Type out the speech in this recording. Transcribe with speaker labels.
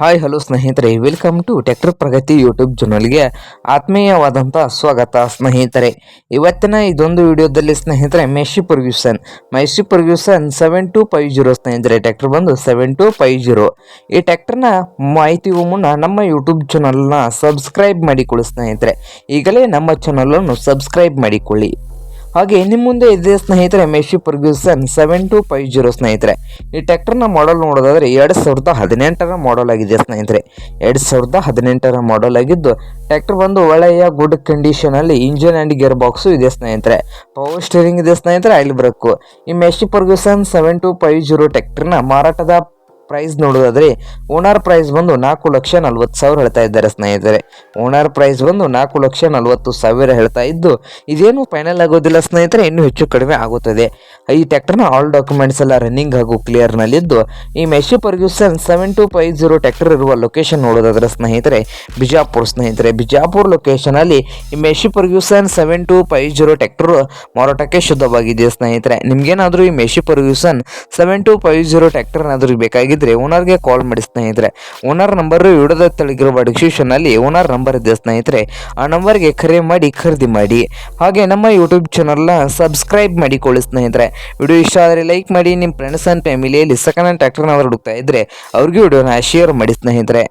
Speaker 1: Hi, hello ಸ್ನೇಹಿತರೆ. Welcome to tractor Pragati YouTube ಚಾನಲ್ಗೆ ಆತ್ಮೀಯವಾದಂಥ ಸ್ವಾಗತ ಸ್ನೇಹಿತರೆ. ಇವತ್ತಿನ ಇದೊಂದು ವಿಡಿಯೋದಲ್ಲಿ ಸ್ನೇಹಿತರೆ Massey Ferguson Massey Ferguson seven two five zero ಸ್ನೇಹಿತರೆ. ಟ್ಯಾಕ್ಟರ್ ಬಂದು ಸೆವೆನ್ ಟು ಫೈವ್ ಜೀರೋ ಈ ಟ್ಯಾಕ್ಟರ್ನ ಮಾಹಿತಿಗೂ ಮುನ್ನ ನಮ್ಮ ಯೂಟ್ಯೂಬ್ ಚಾನಲ್ನ ಸಬ್ಸ್ಕ್ರೈಬ್ ಮಾಡಿಕೊಳ್ಳಿ ಸ್ನೇಹಿತರೆ. ಈಗಲೇ ನಮ್ಮ ಚಾನಲನ್ನು ಸಬ್ಸ್ಕ್ರೈಬ್ ಮಾಡಿಕೊಳ್ಳಿ. ಹಾಗೆ ನಿಮ್ಮ ಮುಂದೆ ಇದೆ ಸ್ನೇಹಿತರೆ Massey Ferguson seven two five zero ಸ್ನೇಹಿತರೆ. ಈ ಟ್ರ್ಯಾಕ್ಟರ್ನ ಮಾಡಲ್ ನೋಡೋದಾದ್ರೆ ಎರಡು ಸಾವಿರದ ಹದಿನೆಂಟರ ಮಾಡಲ್ ಆಗಿದೆ ಸ್ನೇಹಿತರೆ. ಎರಡು ಸಾವಿರದ ಹದಿನೆಂಟರ ಮಾಡಲ್ ಆಗಿದ್ದು ಟ್ರ್ಯಾಕ್ಟರ್ ಬಂದು ಒಳ್ಳೆಯ ಗುಡ್ ಕಂಡೀಷನಲ್ಲಿ ಇಂಜಿನ್ ಆ್ಯಂಡ್ ಗೇರ್ ಬಾಕ್ಸು ಇದೆ ಸ್ನೇಹಿತರೆ. ಪವರ್ ಸ್ಟೀರಿಂಗ್ ಇದೆ ಸ್ನೇಹಿತರೆ ಆಯಿಲ್ ಬ್ರೇಕು. ಈ Massey Ferguson seven two five zero ಟ್ಯಾಕ್ಟರ್ನ ಮಾರಾಟದ ಪ್ರೈಸ್ ನೋಡೋದಾದ್ರೆ ಓನರ್ ಪ್ರೈಸ್ ಬಂದು ನಾಲ್ಕು ಲಕ್ಷ ನಲ್ವತ್ತು ಸಾವಿರ ಹೇಳ್ತಾ ಇದ್ದಾರೆ ಸ್ನೇಹಿತರೆ. ಓನರ್ ಪ್ರೈಸ್ ಬಂದು ನಾಲ್ಕು ಲಕ್ಷ ನಲ್ವತ್ತು ಸಾವಿರ ಹೇಳ್ತಾ ಇದ್ದು, ಇದೇನು ಫೈನಲ್ ಆಗೋದಿಲ್ಲ ಸ್ನೇಹಿತರೆ, ಇನ್ನೂ ಹೆಚ್ಚು ಕಡಿಮೆ ಆಗುತ್ತದೆ. ಈ ಟ್ಯಾಕ್ಟರ್ನ ಆಲ್ ಡಾಕ್ಯುಮೆಂಟ್ಸ್ ಎಲ್ಲ ರನ್ನಿಂಗ್ ಹಾಗೂ ಕ್ಲಿಯರ್ನಲ್ಲಿದ್ದು ಈ Massey Ferguson seven two five zero tractor ಇರುವ ಲೊಕೇಶನ್ ನೋಡೋದಾದ್ರೆ ಸ್ನೇಹಿತರೆ, ಬಿಜಾಪುರ ಸ್ನೇಹಿತರೆ. ಬಿಜಾಪುರ ಲೊಕೇಶನಲ್ಲಿ ಈ Massey Ferguson seven two five zero tractor ಮಾರಾಟಕ್ಕೆ ಶುದ್ಧವಾಗಿದೆ ಸ್ನೇಹಿತರೆ. ನಿಮಗೇನಾದರೂ ಈ Massey Ferguson seven two five zero tractor ಏನಾದರೂ ಬೇಕಾಗಿದ್ದರೆ ಓನರ್ಗೆ ಕಾಲ್ ಮಾಡಿ ಸ್ನೇಹಿತರೆ. ಓನರ್ ನಂಬರ್ ವಿಡಿಯೋದ ತೆಳಗಿರುವ ಡಿಸ್ಕ್ರಿಪ್ಷನಲ್ಲಿ ಓನರ್ ನಂಬರ್ ಇದೆ ಸ್ನೇಹಿತರೆ. ಆ ನಂಬರ್ಗೆ ಕರೆ ಮಾಡಿ ಖರೀದಿ ಮಾಡಿ. ಹಾಗೆ ನಮ್ಮ ಯೂಟ್ಯೂಬ್ ಚಾನಲ್ನ ಸಬ್ಸ್ಕ್ರೈಬ್ ಮಾಡಿಕೊಳ್ಳಿ ಸ್ನೇಹಿತರೆ. ವಿಡಿಯೋ ಇಷ್ಟ ಆದರೆ ಲೈಕ್ ಮಾಡಿ ನಿಮ್ಮ ಫ್ರೆಂಡ್ಸ್ ಆ್ಯಂಡ್ ಫ್ಯಾಮಿಲಿಯಲ್ಲಿ ಸೆಕೆಂಡ್ ಹ್ಯಾಂಡ್ ನವರು ಹುಡುಕ್ತಾ ಇದ್ದರೆ ಅವ್ರಿಗೆ ವಿಡಿಯೋನ ಶೇರ್ ಮಾಡಿ ಸ್ನೇಹಿತರೆ.